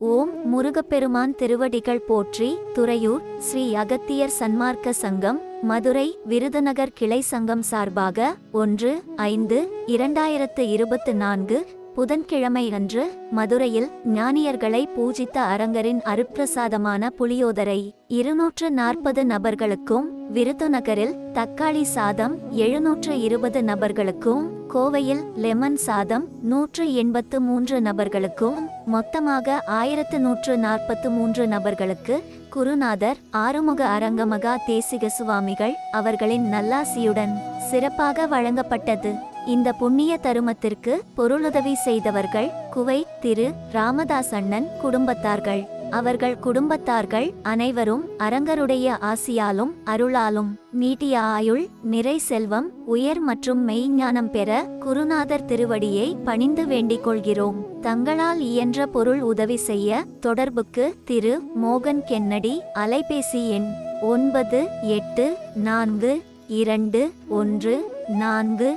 ஓம் முருகப்பெருமான் திருவடிகள் போற்றி துறையூர் ஸ்ரீ அகத்தியர் சன்மார்க்க சங்கம் மதுரை விருதுநகர் கிளை சங்கம் சார்பாக ஒன்று ஐந்து இரண்டாயிரத்து இருபத்து நான்கு புதன்கிழமை அன்று மதுரையில் ஞானியர்களை பூஜித்த அரங்கரின் அருப்பிரசாதமான புளியோதரை இருநூற்று நாற்பது நபர்களுக்கும் விருதுநகரில் தக்காளி சாதம் எழுநூற்று இருபது நபர்களுக்கும் கோவையில் லெமன் சாதம் நூற்று எண்பத்து மூன்று நபர்களுக்கும் மொத்தமாக ஆயிரத்து நூற்று நாற்பத்து மூன்று நபர்களுக்கு குருநாதர் ஆறுமுக அரங்கமகா தேசிக சுவாமிகள் அவர்களின் நல்லாசியுடன் சிறப்பாக வழங்கப்பட்டது. இந்த புண்ணிய தருமத்திற்கு பொருளுதவி செய்தவர்கள் குவை திரு ராமதாஸ் அண்ணன் குடும்பத்தார்கள். அவர்கள் குடும்பத்தார்கள் அனைவரும் அரங்கருடைய ஆசியாலும் அருளாலும் நீட்டிய ஆயுள் நிறை செல்வம் உயர் மற்றும் மெய்ஞானம் பெற குருநாதர் திருவடியை பணிந்து வேண்டிக் கொள்கிறோம். தங்களால் இயன்ற பொருள் உதவி செய்ய தொடர்புக்கு திரு மோகன் கென்னடி அலைபேசி எண் ஒன்பது எட்டு நான்கு இரண்டு ஒன்று நான்கு